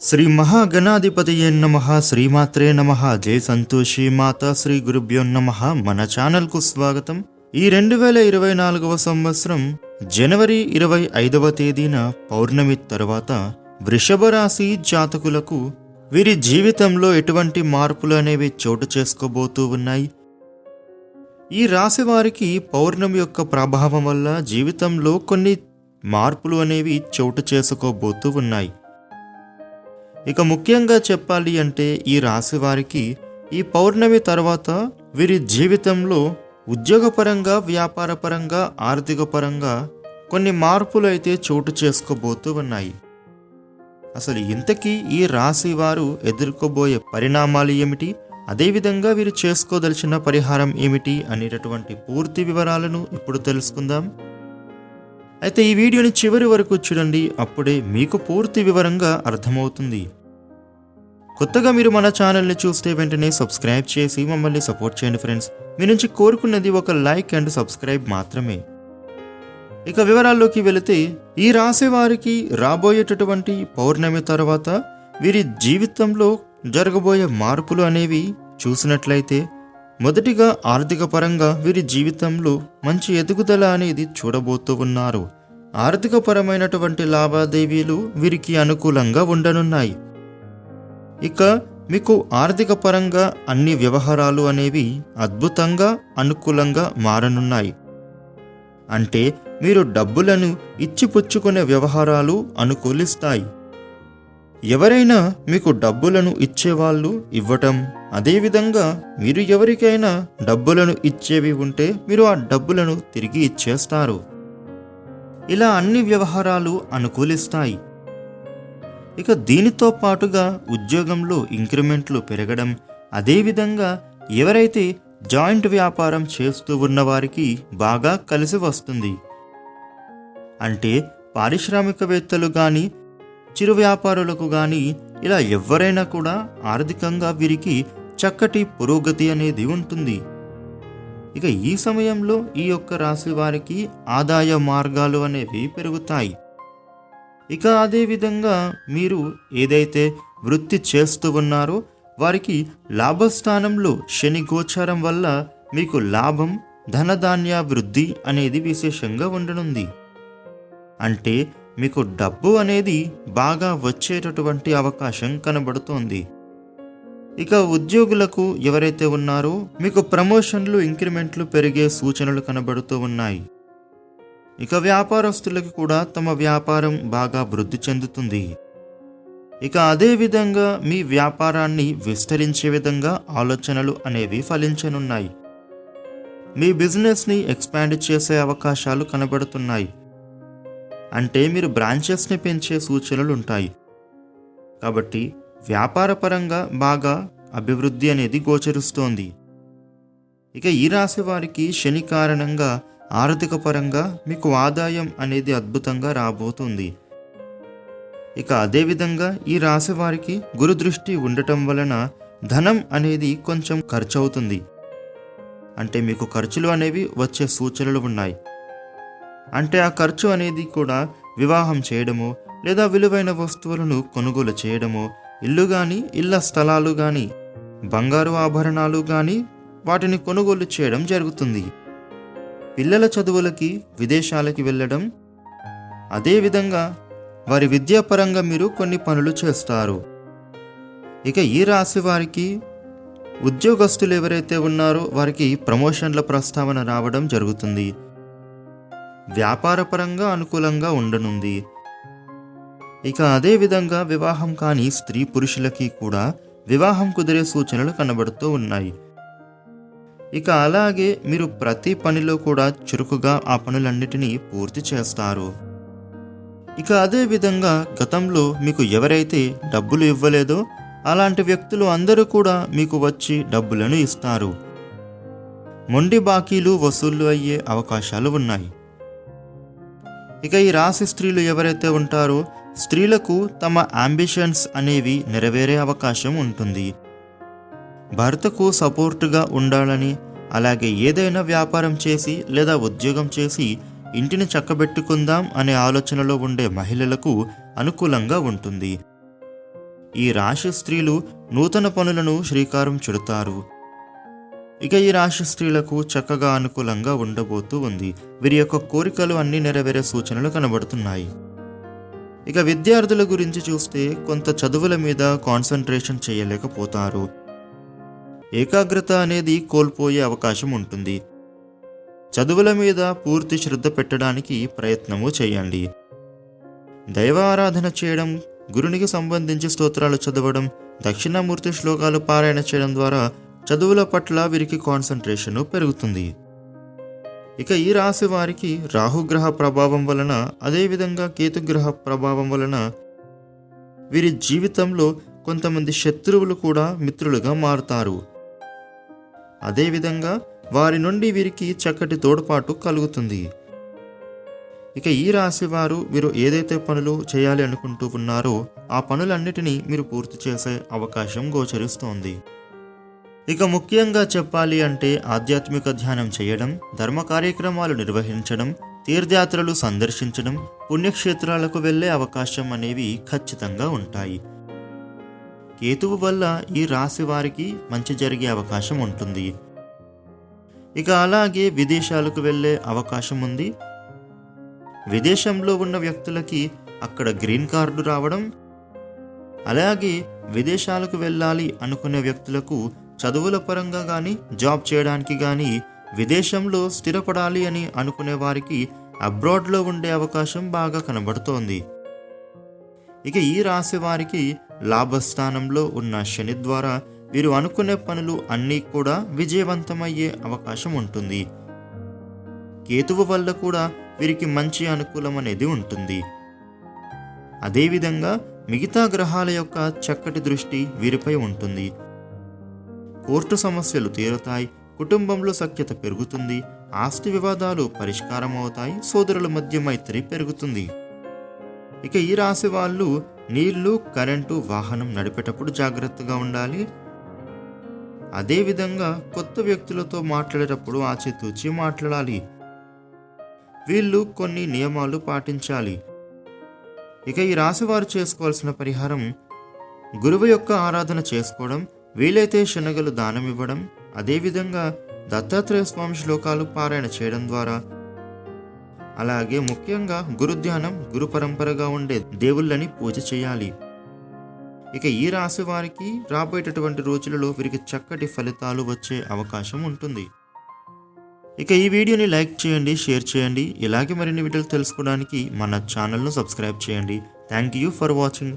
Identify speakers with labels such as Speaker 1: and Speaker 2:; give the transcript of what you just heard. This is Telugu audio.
Speaker 1: శ్రీ మహాగణాధిపతియే నమ శ్రీమాత్రే నమ జయ సంతోషి మాత శ్రీ గురుభ్యో నమ మన ఛానల్కు స్వాగతం. ఈ రెండు వేల ఇరవై నాలుగవ సంవత్సరం జనవరి ఇరవై ఐదవ తేదీన పౌర్ణమి తరువాత వృషభ రాశి జాతకులకు వీరి జీవితంలో ఎటువంటి మార్పులు అనేవి చోటు చేసుకోబోతూ ఉన్నాయి? ఈ రాశి వారికి పౌర్ణమి యొక్క ప్రభావం వల్ల జీవితంలో కొన్ని మార్పులు అనేవి చోటు చేసుకోబోతూ ఉన్నాయి. ఇక ముఖ్యంగా చెప్పాలి అంటే ఈ రాశి వారికి ఈ పౌర్ణమి తర్వాత వీరి జీవితంలో ఉద్యోగపరంగా వ్యాపారపరంగా ఆర్థిక పరంగా కొన్ని మార్పులు అయితే చోటు చేసుకోబోతూ ఉన్నాయి. అసలు ఇంతకీ ఈ రాశి వారు ఎదుర్కోబోయే పరిణామాలు ఏమిటి? అదేవిధంగా వీరు చేసుకోదలిచిన పరిహారం ఏమిటి? అనేటటువంటి పూర్తి వివరాలను ఇప్పుడు తెలుసుకుందాం. అయితే ఈ వీడియోని చివరి వరకు చూడండి అప్పుడే మీకు పూర్తి వివరంగా అర్థమవుతుంది. కొత్తగా మీరు మన ఛానల్ని చూస్తే వెంటనే సబ్స్క్రైబ్ చేసి మమ్మల్ని సపోర్ట్ చేయండి ఫ్రెండ్స్. మీ నుంచి కోరుకున్నది ఒక లైక్ అండ్ సబ్స్క్రైబ్ మాత్రమే. ఇక వివరాల్లోకి వెళితే ఈ రాసేవారికి రాబోయేటటువంటి పౌర్ణమి తర్వాత వీరి జీవితంలో జరగబోయే మార్పులు అనేవి చూసినట్లయితే మొదటిగా ఆర్థిక పరంగా వీరి జీవితంలో మంచి ఎదుగుదల అనేది చూడబోతూ ఉన్నారు. ఆర్థిక పరమైనటువంటి లావాదేవీలు వీరికి అనుకూలంగా ఉండనున్నాయి. ఇక మీకు ఆర్థిక పరంగా అన్ని వ్యవహారాలు అనేవి అద్భుతంగా అనుకూలంగా మారనున్నాయి. అంటే మీరు డబ్బులను ఇచ్చిపుచ్చుకునే వ్యవహారాలు అనుకూలిస్తాయి. ఎవరైనా మీకు డబ్బులను ఇచ్చేవాళ్ళు ఇవ్వటం అదేవిధంగా మీరు ఎవరికైనా డబ్బులను ఇచ్చేవి ఉంటే మీరు ఆ డబ్బులను తిరిగి ఇచ్చేస్తారు. ఇలా అన్ని వ్యవహారాలు అనుకూలిస్తాయి. ఇక దీనితో పాటుగా ఉద్యోగంలో ఇంక్రిమెంట్లు పెరగడం అదేవిధంగా ఎవరైతే జాయింట్ వ్యాపారం చేస్తూ ఉన్నవారికి బాగా కలిసి వస్తుంది. అంటే పారిశ్రామికవేత్తలు కానీ చిరు వ్యాపారులకు కానీ ఇలా ఎవరైనా కూడా ఆర్థికంగా వీరికి చక్కటి పురోగతి అనేది ఉంటుంది. ఇక ఈ సమయంలో ఈ యొక్క రాశి వారికి ఆదాయ మార్గాలు అనేవి పెరుగుతాయి. ఇక అదేవిధంగా మీరు ఏదైతే వృత్తి చేస్తూ ఉన్నారో వారికి లాభస్థానంలో శని గోచారం వల్ల మీకు లాభం ధనధాన్యాభివృద్ధి వృద్ధి అనేది విశేషంగా ఉండనుంది. అంటే మీకు డబ్బు అనేది బాగా వచ్చేటటువంటి అవకాశం కనబడుతోంది. ఇక ఉద్యోగులకు ఎవరైతే ఉన్నారో మీకు ప్రమోషన్లు ఇంక్రిమెంట్లు పెరిగే సూచనలు కనబడుతూ ఉన్నాయి. ఇక వ్యాపారస్తులకు కూడా తమ వ్యాపారం బాగా వృద్ధి చెందుతుంది. ఇక అదేవిధంగా మీ వ్యాపారాన్ని విస్తరించే విధంగా ఆలోచనలు అనేవి ఫలించనున్నాయి. మీ బిజినెస్ని ఎక్స్పాండ్ చేసే అవకాశాలు కనబడుతున్నాయి. అంటే మీరు బ్రాంచెస్ని పెంచే సూచనలు ఉంటాయి. కాబట్టి వ్యాపారపరంగా బాగా అభివృద్ధి అనేది గోచరిస్తోంది. ఇక ఈ రాశి వారికి శని కారణంగా ఆర్థిక పరంగా మీకు ఆదాయం అనేది అద్భుతంగా రాబోతుంది. ఇక అదేవిధంగా ఈ రాశి వారికి గురుదృష్టి ఉండటం వలన ధనం అనేది కొంచెం ఖర్చు అవుతుంది అంటే మీకు ఖర్చులు అనేవి వచ్చే సూచనలు ఉన్నాయి. అంటే ఆ ఖర్చు అనేది కూడా వివాహం చేయడము లేదా విలువైన వస్తువులను కొనుగోలు చేయడము ఇల్లు కానీ ఇళ్ళ స్థలాలు కానీ బంగారు ఆభరణాలు కానీ వాటిని కొనుగోలు చేయడం జరుగుతుంది. పిల్లల చదువులకి విదేశాలకి వెళ్ళడం అదేవిధంగా వారి విద్యాపరంగా మీరు కొన్ని పనులు చేస్తారు. ఇక ఈ రాశి వారికి ఉద్యోగస్తులు ఎవరైతే ఉన్నారో వారికి ప్రమోషన్ల ప్రస్తావన రావడం జరుగుతుంది. వ్యాపారపరంగా అనుకూలంగా ఉండనుంది. ఇక అదే విధంగా వివాహం కాని స్త్రీ పురుషులకి కూడా వివాహం కుదిరే సూచనలు కనబడుతూ ఉన్నాయి. ఇక అలాగే మీరు ప్రతి పనిలో కూడా చురుకుగా ఆ పనులన్నిటినీ పూర్తి చేస్తారు. ఇక అదేవిధంగా గతంలో మీకు ఎవరైతే డబ్బులు ఇవ్వలేదో అలాంటి వ్యక్తులు అందరూ కూడా మీకు వచ్చి డబ్బులను ఇస్తారు. మొండి బాకీలు వసూళ్ళు అయ్యే అవకాశాలు ఉన్నాయి. ఇక ఈ రాశి స్త్రీలు ఎవరైతే ఉంటారో స్త్రీలకు తమ అంబిషన్స్ అనేవి నెరవేరే అవకాశం ఉంటుంది. భర్తకు సపోర్టుగా ఉండాలని అలాగే ఏదైనా వ్యాపారం చేసి లేదా ఉద్యోగం చేసి ఇంటిని చక్కబెట్టుకుందాం అనే ఆలోచనలో ఉండే మహిళలకు అనుకూలంగా ఉంటుంది. ఈ రాశి స్త్రీలు నూతన పనులను శ్రీకారం చుడతారు. ఇక ఈ రాశి స్త్రీలకు చక్కగా అనుకూలంగా ఉండబోతూ ఉంది. వీరి యొక్క కోరికలు అన్ని నెరవేరే సూచనలు కనబడుతున్నాయి. ఇక విద్యార్థుల గురించి చూస్తే కొంత చదువుల మీద కాన్సన్ట్రేషన్ చేయలేకపోతారు. ఏకాగ్రత అనేది కోల్పోయే అవకాశం ఉంటుంది. చదువుల మీద పూర్తి శ్రద్ధ పెట్టడానికి ప్రయత్నము చేయండి. దైవ ఆరాధన చేయడం గురునికి సంబంధించి స్తోత్రాలు చదవడం దక్షిణామూర్తి శ్లోకాలు పారాయణ చేయడం ద్వారా చదువుల పట్ల వీరికి కాన్సన్ట్రేషన్ పెరుగుతుంది. ఇక ఈ రాశి వారికి రాహుగ్రహ ప్రభావం వలన అదేవిధంగా కేతుగ్రహ ప్రభావం వలన వీరి జీవితంలో కొంతమంది శత్రువులు కూడా మిత్రులుగా మారుతారు. అదేవిధంగా వారి నుండి వీరికి చక్కటి తోడ్పాటు కలుగుతుంది. ఇక ఈ రాశి వారు మీరు ఏదైతే పనులు చేయాలి అనుకుంటూ ఉన్నారో ఆ పనులన్నిటినీ మీరు పూర్తి చేసే అవకాశం గోచరిస్తోంది. ఇక ముఖ్యంగా చెప్పాలి అంటే ఆధ్యాత్మిక ధ్యానం చేయడం ధర్మ కార్యక్రమాలు నిర్వహించడం తీర్థయాత్రలు సందర్శించడం పుణ్యక్షేత్రాలకు వెళ్ళే అవకాశం అనేవి ఖచ్చితంగా ఉంటాయి. కేతువు వల్ల ఈ రాశి వారికి మంచి జరిగే అవకాశం ఉంటుంది. ఇక అలాగే విదేశాలకు వెళ్ళే అవకాశం ఉంది. విదేశంలో ఉన్న వ్యక్తులకి అక్కడ గ్రీన్ కార్డు రావడం అలాగే విదేశాలకు వెళ్ళాలి అనుకునే వ్యక్తులకు చదువుల పరంగా కానీ జాబ్ చేయడానికి కానీ విదేశంలో స్థిరపడాలి అని అనుకునే వారికి అబ్రాడ్లో ఉండే అవకాశం బాగా కనబడుతోంది. ఇక ఈ రాశి వారికి లాభస్థానంలో ఉన్న శని ద్వారా వీరు అనుకునే పనులు అన్నీ కూడా విజయవంతమయ్యే అవకాశం ఉంటుంది. కేతువు వల్ల కూడా వీరికి మంచి అనుకూలం అనేది ఉంటుంది. అదేవిధంగా మిగతా గ్రహాల యొక్క చక్కటి దృష్టి వీరిపై ఉంటుంది. కోర్టు సమస్యలు తీరుతాయి కుటుంబంలో సఖ్యత పెరుగుతుంది ఆస్తి వివాదాలు పరిష్కారం అవుతాయి సోదరుల మధ్య మైత్రి పెరుగుతుంది. ఇక ఈ రాశి వాళ్ళు నీళ్ళు కరెంటు వాహనం నడిపేటప్పుడు జాగ్రత్తగా ఉండాలి. అదేవిధంగా కొత్త వ్యక్తులతో మాట్లాడేటప్పుడు ఆచితూచి మాట్లాడాలి. వీళ్ళు కొన్ని నియమాలు పాటించాలి. ఇక ఈ రాశివారు చేసుకోవాల్సిన పరిహారం గురువు యొక్క ఆరాధన చేసుకోవడం వీలైతే శనగలు దానం ఇవ్వడం అదేవిధంగా దత్తాత్రేయ స్వామి శ్లోకాలు పారాయణ చేయడం ద్వారా. అలాగే ముఖ్యంగా గురుధ్యానం గురు పరంపరగా ఉండే దేవుళ్ళని పూజ చేయాలి. ఇక ఈ రాశి వారికి రాబోయేటటువంటి రోజులలో వీరికి చక్కటి ఫలితాలు వచ్చే అవకాశం ఉంటుంది. ఇక ఈ వీడియోని లైక్ చేయండి షేర్ చేయండి. ఇలాగే మరిన్ని వీడియోలు తెలుసుకోవడానికి మన ఛానల్ను సబ్స్క్రైబ్ చేయండి. Thank you for watching.